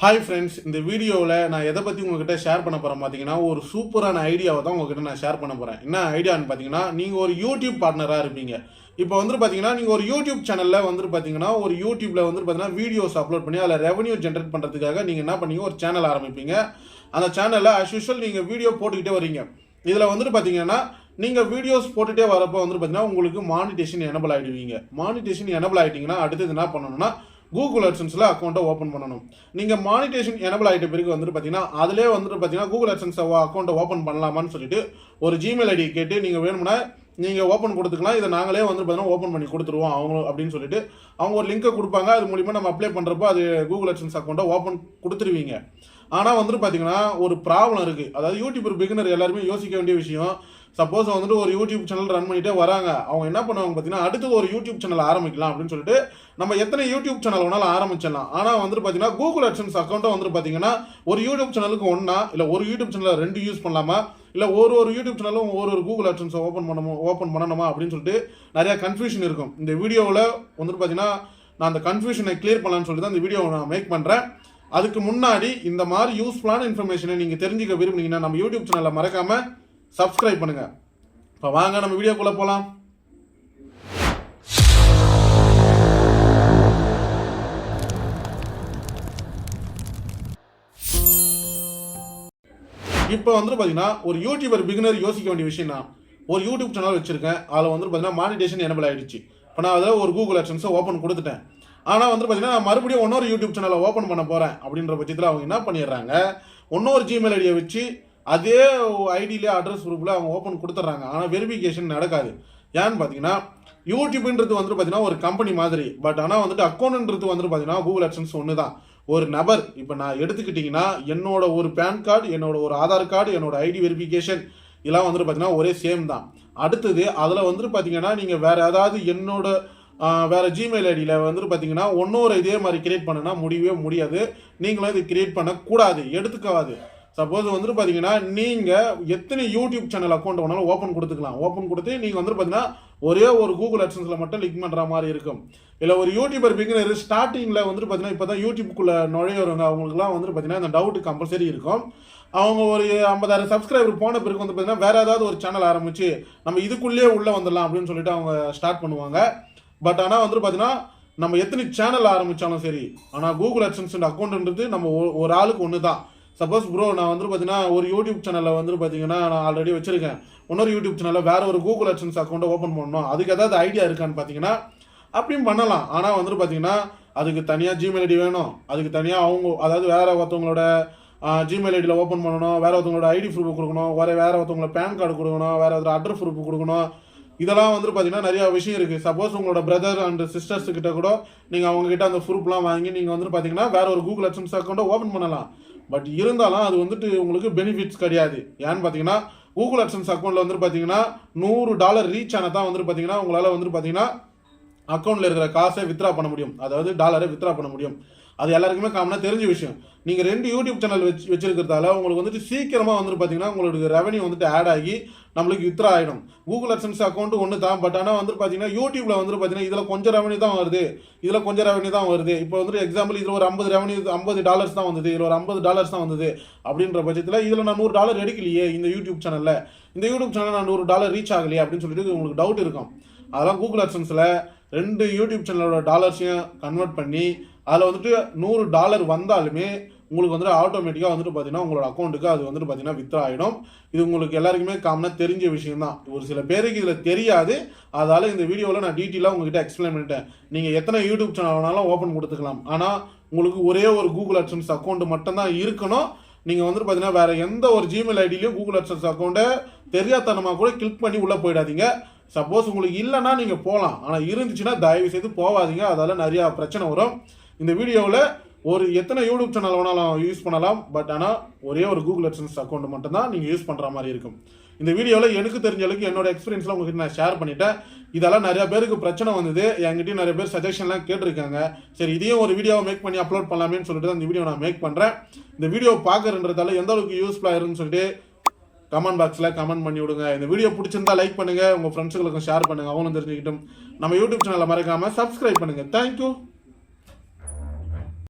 Hi friends இந்த வீடியோவில் நான் எதை பற்றி உங்ககிட்ட ஷேர் பண்ண போகிறேன் பார்த்தீங்கன்னா ஒரு சூப்பரான ஐடியாவை தான் உங்ககிட்ட நான் ஷேர் பண்ண போகிறேன் என்ன ஐடியான்னு பார்த்தீங்கன்னா நீங்கள் ஒரு யூடியூப் பார்ட்னராக இருப்பீங்க. இப்போ வந்துட்டு பார்த்தீங்கன்னா நீங்கள் ஒரு யூடியூப் சேனலில் வந்துட்டு பார்த்தீங்கன்னா ஒரு யூடியூப்பில் வந்துட்டு பார்த்தீங்கன்னா வீடியோஸ் அப்லோட் பண்ணி அதில் ரெவன்யூ ஜென்ரேட் பண்ணுறதுக்காக நீங்கள் என்ன பண்ணீங்க ஒரு சேனல் ஆரம்பிப்பீங்க. அந்த சேனலில் அஸ் யூஷுவல் நீங்கள் வீடியோ போட்டுக்கிட்டே வரீங்க. இதில் வந்துட்டு பார்த்தீங்கன்னா நீங்கள் வீடியோஸ் போட்டுகிட்டே வரப்போ வந்துட்டு பார்த்தீங்கன்னா உங்களுக்கு மானிட்டேஷன் எனபிள் ஆகிடுவீங்க மானிட்டேஷன் எனபிள் ஆகிட்டிங்கன்னா அடுத்தது என்ன பண்ணணும்னா கூகுள் அட்சன்ஸில் அக்கௌண்ட்டை ஓப்பன் பண்ணணும். நீங்கள் மானிட்டேஷன் எனபிள் ஆகிட்ட பிறகு வந்துட்டு பார்த்தீங்கன்னா அதிலே வந்துட்டு பார்த்தீங்கன்னா கூகுள் அட்சன்ஸ் அக்கௌண்ட்டை ஓப்பன் பண்ணலாமான்னு சொல்லிட்டு ஒரு ஜிமெயில் ஐடி கேட்டு நீங்கள் வேணும்னா நீங்கள் ஓப்பன் கொடுத்துக்கலாம். இதை நாங்களே வந்து பார்த்தீங்கன்னா ஓப்பன் பண்ணி கொடுத்துருவோம் அவங்க அப்படின்னு சொல்லிட்டு அவங்க ஒரு லிங்கை கொடுப்பாங்க. அது மூலிமா நம்ம அப்ளை பண்ணுறப்போ அது கூகுள் அட்சன்ஸ் அக்கௌண்ட்டை ஓப்பன் கொடுத்துருவீங்க. ஆனால் வந்துட்டு பார்த்தீங்கன்னா ஒரு ப்ராப்ளம் இருக்குது அதாவது யூடியூபர் பிகினர் எல்லாருமே யோசிக்க வேண்டிய விஷயம் சப்போஸ் வந்துட்டு ஒரு யூடியூப் சேனல் ரன் பண்ணிட்டே வராங்க. அவங்க என்ன பண்ணுவாங்க பார்த்தீங்கன்னா அடுத்து ஒரு யூடியூப் சேனல் ஆரம்பிக்கலாம் அப்படின்னு சொல்லிட்டு நம்ம எத்தனை யூடியூப் சேனல் வேணாலும் ஆரம்பிச்சிடலாம். ஆனால் வந்துட்டு பார்த்தீங்கன்னா கூகுள் அட்சன்ஸ் அக்கௌண்ட்டை வந்துட்டு பார்த்தீங்கன்னா ஒரு யூடியூப் சேனலுக்கு ஒன்றா இல்லை ஒரு யூடியூப் சேனலில் ரெண்டு யூஸ் பண்ணலாமா? இல்லை ஒரு ஒரு யூடியூப் சேனலும் ஒரு ஒரு கூகுள் அட்சன்ஸை ஓப்பன் பண்ணணுமா ஓப்பன் பண்ணணுமா அப்படின்னு சொல்லிட்டு நிறையா கன்ஃபியூஷன் இருக்கும். இந்த வீடியோவில் வந்துட்டு பார்த்தீங்கன்னா நான் அந்த கன்ஃபியூஷனை கிளியர் பண்ணலான்னு சொல்லிட்டு தான் இந்த வீடியோவை நான் மேக் பண்ணுறேன் அதுக்கு முன்னாடி இந்த மாதிரி யூஸ்ஃபுல்லான இன்ஃபர்மேஷனை நீங்கள் தெரிஞ்சுக்க விரும்புனீங்கன்னா நம்ம யூடியூப் சேனலை மறக்காமல் சப்ஸ்கிரைப் பண்ணுங்க. இப்போ வாங்க நம்ம வீடியோக்குள்ளே போகலாம் இப்போ வந்துட்டு பார்த்தீங்கன்னா ஒரு யூடியூபர் பிகினர் யோசிக்க வேண்டிய விஷயம் நான் ஒரு யூடியூப் சேனல் வச்சிருக்கேன். அதில் வந்து பார்த்தீங்கன்னா மானிட்டேஷன் எனபிள் ஆகிடுச்சு இப்போ நான் அதில் ஒரு கூகுள் ஆக்ஷன்ஸை ஓப்பன் கொடுத்துட்டேன். ஆனால் வந்து பார்த்தீங்கன்னா நான் மறுபடியும் இன்னொரு யூடியூப் சேனலை ஓப்பன் பண்ண போகிறேன் அப்படின்ற பட்சத்தில் அவங்க என்ன பண்ணிடுறாங்க? இன்னொரு ஜிமெயில் ஐடியை வச்சு அதே ஐடியிலே அட்ரஸ் குரூப்பில் அவங்க ஓப்பன் கொடுத்துட்றாங்க. ஆனால் வெரிஃபிகேஷன் நடக்காது. ஏன்னு பார்த்தீங்கன்னா யூடியூப்ன்றது வந்துட்டு பார்த்தீங்கன்னா ஒரு கம்பெனி மாதிரி. பட் ஆனால் வந்துட்டு அக்கௌண்ட்ன்றது வந்துட்டு பார்த்தீங்கன்னா கூகுள் அட்சன்ஸ் ஒன்று தான் ஒரு நபர் இப்போ நான் எடுத்துக்கிட்டிங்கன்னா என்னோட ஒரு பேன் கார்டு என்னோட ஒரு ஆதார் கார்டு என்னோட ஐடி வெரிஃபிகேஷன் இதெல்லாம் வந்துட்டு பார்த்தீங்கன்னா ஒரே சேம் தான். அடுத்தது அதில் வந்துட்டு பார்த்தீங்கன்னா நீங்கள் வேறு ஏதாவது என்னோட வேறு ஜிமெயில் ஐடியில் வந்துட்டு பார்த்தீங்கன்னா இன்னொரு இதே மாதிரி கிரியேட் பண்ணுன்னா முடியவே முடியாது. நீங்களும் இது கிரியேட் பண்ணக்கூடாது. எடுத்துக்காது. சப்போஸ் வந்துட்டு பார்த்தீங்கன்னா நீங்கள் எத்தனை யூடியூப் சேனல் அக்கௌண்ட் வேணாலும் ஓப்பன் கொடுத்துக்கலாம். ஓப்பன் கொடுத்து நீங்கள் வந்துட்டு பார்த்தீங்கன்னா ஒரே ஒரு கூகுள் அட்சன்ஸில் மட்டும் லிங்க் பண்ணுற மாதிரி இருக்கும். இல்லை ஒரு யூடியூபர் பிகினர் ஸ்டார்டிங்கில் வந்துட்டு பார்த்தீங்கன்னா இப்போ தான் யூடியூப்குள்ளே நுழையிறவங்க அவங்களுக்குலாம் வந்துட்டு பார்த்தீங்கன்னா அந்த டவுட் கம்பல்சரி இருக்கும். அவங்க ஒரு ஐம்பதாயிரம் சப்ஸ்கிரைபர் போன பிறகு வந்து பார்த்தீங்கன்னா வேற ஏதாவது ஒரு சேனல் ஆரம்பித்து நம்ம இதுக்குள்ளேயே உள்ளே வந்துடலாம் அப்படின்னு சொல்லிட்டு அவங்க ஸ்டார்ட் பண்ணுவாங்க. பட் ஆனால் வந்துட்டு பார்த்தீங்கன்னா நம்ம எத்தனை சேனல் ஆரம்பித்தாலும் சரி ஆனால் கூகுள் அட்சன்ஸ் அக்கௌண்ட்ன்றது நம்ம ஒ- ஒரு ஆளுக்கு ஒன்று தான் சப்போஸ் ப்ரோ நான் வந்து பார்த்தீங்கன்னா ஒரு யூடியூப் சேனலில் வந்து பார்த்தீங்கன்னா நான் ஆல்ரெடி வச்சுருக்கேன். இன்னொரு யூடியூப் சேனலில் வேறு ஒரு கூகுள் அட்சன்ஸ் அக்கௌண்ட்டை ஓப்பன் பண்ணணும். அதுக்கு ஏதாவது ஐடியா இருக்கான்னு பார்த்தீங்கன்னா அப்படியும் பண்ணலாம். ஆனால் வந்துட்டு பார்த்தீங்கன்னா அதுக்கு தனியாக ஜிமெயில் ஐடி வேணும். அதுக்கு தனியாக அவங்க அதாவது வேறு ஒருத்தவங்களோட ஜிமெயில் ஐடியில் ஓப்பன் பண்ணணும். வேறு ஒருத்தவங்களோட ஐடி ப்ரூஃப் கொடுக்கணும். வேறு வேறு ஒருத்தவங்களோட பேன் கார்டு கொடுக்கணும். வேறு ஒருத்தர் அட்ரஸ் ப்ரூஃப் கொடுக்கணும். இதெல்லாம் வந்துட்டு பார்த்தீங்கன்னா நிறைய விஷயம் இருக்குது சப்போஸ் உங்களோட பிரதர் அண்ட் சிஸ்டர்ஸ் கிட்ட கூட நீங்கள் அவங்க கிட்ட அந்த ப்ரூஃப்லாம் வாங்கி நீங்கள் வந்துட்டு பார்த்தீங்கன்னா வேறு ஒரு கூகுள் அட்சன்ஸ் அக்கௌண்ட்டை ஓப்பன் பண்ணலாம். பட் இருந்தாலும் அது வந்துட்டு உங்களுக்கு பெனிஃபிட்ஸ் கிடையாது. ஏன்னு பார்த்தீங்கன்னா கூகுள் அட்சன்ஸ் அக்கௌண்ட்டில் வந்துட்டு பார்த்தீங்கன்னா நூறு டாலர் ரீச் ஆனால் தான் வந்துட்டு பார்த்தீங்கன்னா உங்களால் வந்துட்டு பார்த்தீங்கன்னா அக்கௌண்ட்டில் இருக்கிற காசை வித்ரா பண்ண முடியும். அதாவது டாலரை வித்ரா பண்ண முடியும். அது எல்லாருக்குமே காமனாக தெரிஞ்ச விஷயம். நீங்கள் ரெண்டு யூடியூப் சேனல் வச்சு வச்சிருக்கிறதால உங்களுக்கு வந்துட்டு சீக்கிரமாக வந்துட்டு பார்த்தீங்கன்னா உங்களுக்கு ரெவன்யூ வந்துட்டு ஆட் ஆகி நம்மளுக்கு வித்ரா ஆகிடும் கூகுள் அட்சன்ஸ் அக்கௌண்ட் ஒன்று தான் பட் ஆனால் வந்துட்டு பார்த்தீங்கன்னா யூடியூப்ல வந்துட்டு பார்த்தீங்கன்னா இதில் கொஞ்சம் ரெவன்யூ தான் வருது. இதில் கொஞ்சம் ரெவன்யூ தான் வருது. இப்போ வந்துட்டு எக்ஸாம்பிள் இதில் ஒரு ஐம்பது ரெவன்யூ ஐம்பது டாலர்ஸ் தான் வந்தது. இதில் ஒரு ஐம்பது டாலர்ஸ் தான் வந்தது. அப்படின்ற பட்சத்தில் இதில் நான் நூறு டாலர் எடுக்கலையே இந்த யூடியூப் சேனலில் இந்த யூடியூப் சேனல் நான் நூறு டாலர் ரீச் ஆகலையே அப்படின்னு சொல்லிட்டு உங்களுக்கு டவுட் இருக்கும். அதெல்லாம் கூகுள் அட்சன்ஸில் ரெண்டு யூடியூப் சேனலோட டாலர்ஸையும் கன்வெர்ட் பண்ணி அதில் வந்துட்டு நூறு டாலர் வந்தாலுமே உங்களுக்கு வந்துட்டு ஆட்டோமேட்டிக்காக வந்துட்டு பார்த்தீங்கன்னா உங்களோட அக்கௌண்ட்டுக்கு அது வந்துட்டு பார்த்தீங்கன்னா வித்ரா ஆகிடும் இது உங்களுக்கு எல்லாருக்குமே காமனாக தெரிஞ்ச விஷயம் தான் ஒரு சில பேருக்கு இதில் தெரியாது. அதால் இந்த வீடியோவில் நான் டீட்டெயிலாக உங்ககிட்ட எக்ஸ்பிளைன் பண்ணிட்டேன். நீங்கள் எத்தனை யூடியூப் சேனல் வேணாலும் ஓப்பன் கொடுத்துக்கலாம். ஆனால் உங்களுக்கு ஒரே ஒரு கூகுள் அட்சன்ஸ் அக்கௌண்ட் மட்டும்தான் இருக்கணும். நீங்கள் வந்துட்டு பார்த்தீங்கன்னா வேறு எந்த ஒரு ஜிமெயில் ஐடியிலையும் கூகுள் அட்சன்ஸ் அக்கௌண்ட்டை தெரியாதனமாக கூட கிளிக் பண்ணி உள்ளே போயிடாதீங்க. சப்போஸ் உங்களுக்கு இல்லைன்னா நீங்கள் போகலாம் ஆனால் இருந்துச்சுன்னா தயவு செய்து போகாதீங்க. அதால் நிறையா பிரச்சனை வரும். இந்த வீடியோவில் ஒரு எத்தனை யூடியூப் சேனல் வேணாலும் யூஸ் பண்ணலாம் பட் ஆனால் ஒரே ஒரு கூகுள் அட்சன்ஸ் அக்கௌண்ட் மட்டும்தான் நீங்கள் யூஸ் பண்ணுற மாதிரி இருக்கும். இந்த வீடியோவில் எனக்கு தெரிஞ்ச அளவுக்கு என்னோட எக்ஸ்பீரியன்ஸ்லாம் உங்ககிட்ட நான் ஷேர் பண்ணிட்டேன். இதெல்லாம் நிறைய பேருக்கு பிரச்சனை வந்தது. என்கிட்டயும் நிறைய பேர் சஜஷன்லாம் கேட்டிருக்காங்க. சரி இதையும் ஒரு வீடியோவை மேக் பண்ணி அப்லோட் பண்ணலாமேன்னு சொல்லிட்டு தான் இந்த வீடியோ நான் மேக் பண்ணுறேன் இந்த வீடியோ பார்க்கறன்றதால எந்த அளவுக்கு யூஸ்ஃபுல்லாக இருக்குன்னு சொல்லிட்டு கமெண்ட் பாக்ஸில் கமெண்ட் பண்ணி விடுங்க. இந்த வீடியோ பிடிச்சிருந்தா லைக் பண்ணுங்கள் உங்கள் ஃப்ரெண்ட்ஸுகளுக்கும் ஷேர் பண்ணுங்கள் அவங்களும் தெரிஞ்சுக்கிட்டும். நம்ம யூடியூப் சேனலை மறக்காமல் சப்ஸ்கிரைப் பண்ணுங்கள் தேங்க்யூ